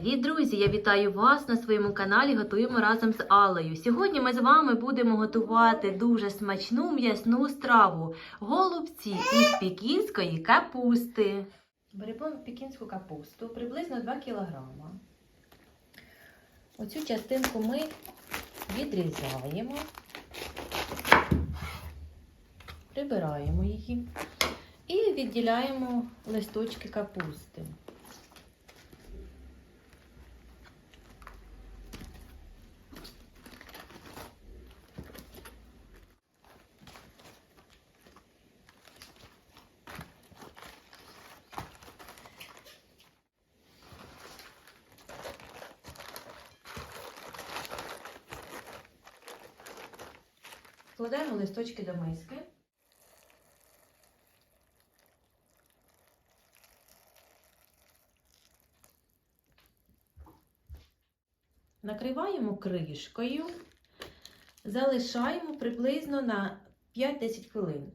Друзі, я вітаю вас на своєму каналі. Готуємо разом з Аллою. Сьогодні ми з вами будемо готувати дуже смачну м'ясну страву голубці із пекінської капусти. Беремо пекінську капусту приблизно 2 кг. Оцю частинку ми відрізаємо, прибираємо її і відділяємо листочки капусти. Складаємо листочки до миски. Накриваємо кришкою, залишаємо приблизно на 5-10 хвилин.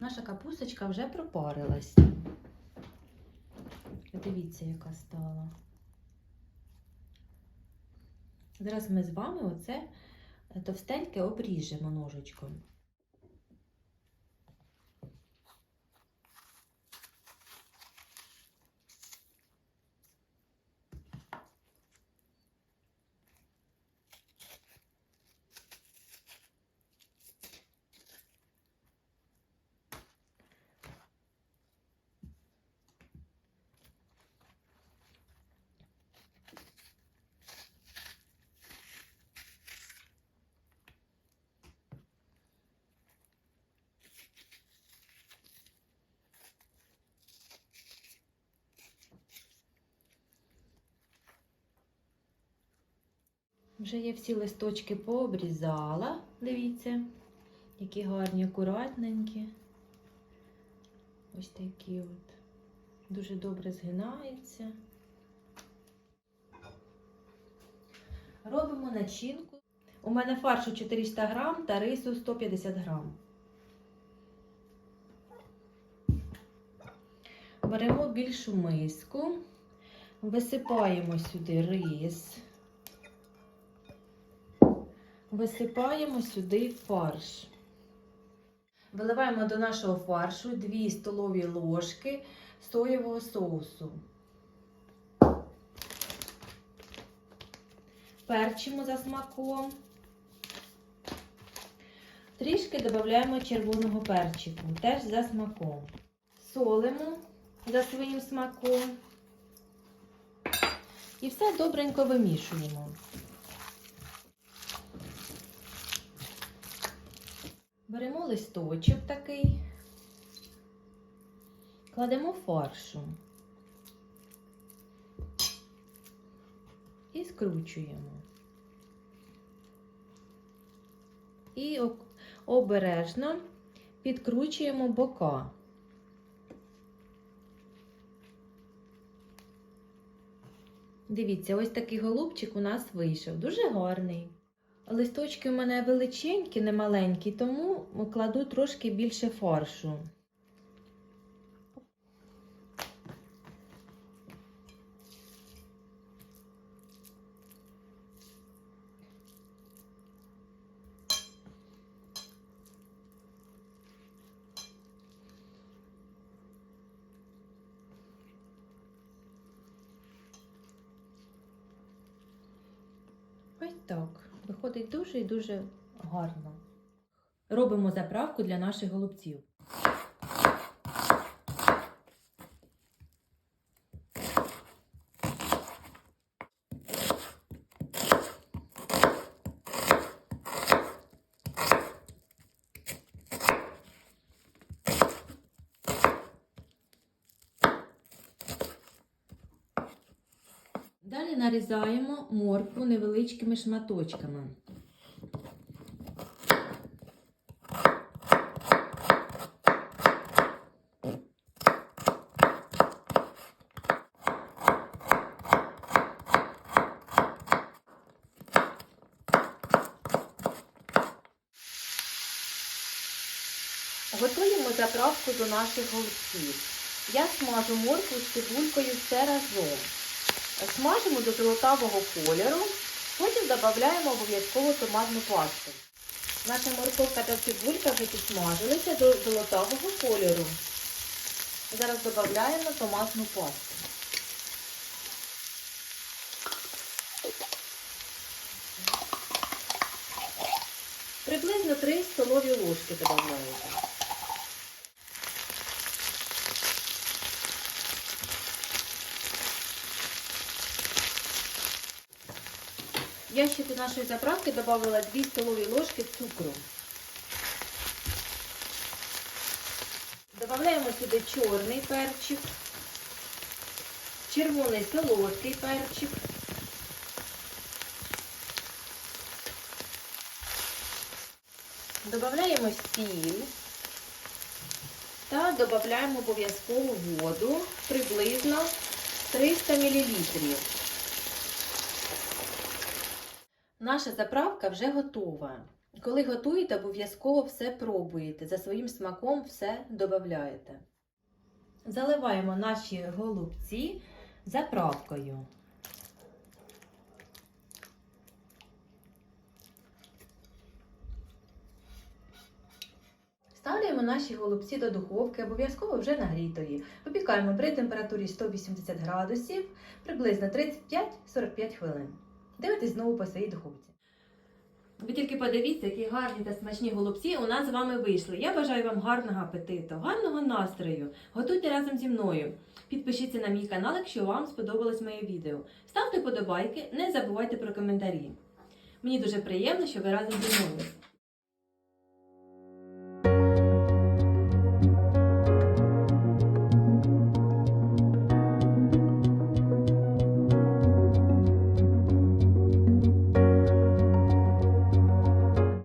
Наша капусточка вже пропарилась. Дивіться, яка стала. Зараз ми з вами оце товстеньке обріжемо ножичком. Вже я всі листочки пообрізала, дивіться, які гарні, акуратненькі. Ось такі от. Дуже добре згинаються. Робимо начинку. У мене фаршу 400 грам та рису 150 грам. Беремо більшу миску, висипаємо сюди рис. Висипаємо сюди фарш. Виливаємо до нашого фаршу 2 столові ложки соєвого соусу. Перчимо за смаком. Трішки додаємо червоного перчику, теж за смаком. Солимо за своїм смаком. І все добренько вимішуємо. Беремо листочок такий, кладемо фаршу і скручуємо. І обережно підкручуємо бока. Дивіться, ось такий голубчик у нас вийшов. Дуже гарний. Листочки у мене величенькі, не маленькі, тому кладу трошки більше фаршу. Ось так. Виходить дуже і дуже гарно. Робимо заправку для наших голубців. Далі нарізаємо моркву невеличкими шматочками. Готуємо заправку до наших голубців. Я смажу моркву з цибулькою все разом. Смажимо до золотавого кольору, потім додаємо обов'язково томатну пасту. Наша морковка та цибулька вже підсмажилися до золотавого кольору. Зараз додаємо томатну пасту. Приблизно 3 столові ложки додаєте. Я ще до нашої заправки додала 2 столові ложки цукру. Додаємо сюди чорний перчик, червоний солодкий перчик, додаємо сіль та додаємо обов'язково воду приблизно 300 мл. Наша заправка вже готова. Коли готуєте, обов'язково все пробуєте. За своїм смаком все додаєте. Заливаємо наші голубці заправкою. Ставляємо наші голубці до духовки, обов'язково вже нагрітої. Випікаємо при температурі 180 градусів приблизно 35-45 хвилин. Дивитесь знову по своїй духовці. Ви тільки подивіться, які гарні та смачні голубці у нас з вами вийшли. Я бажаю вам гарного апетиту, гарного настрою. Готуйте разом зі мною. Підпишіться на мій канал, якщо вам сподобалось моє відео. Ставте подобайки, не забувайте про коментарі. Мені дуже приємно, що ви разом зі мною.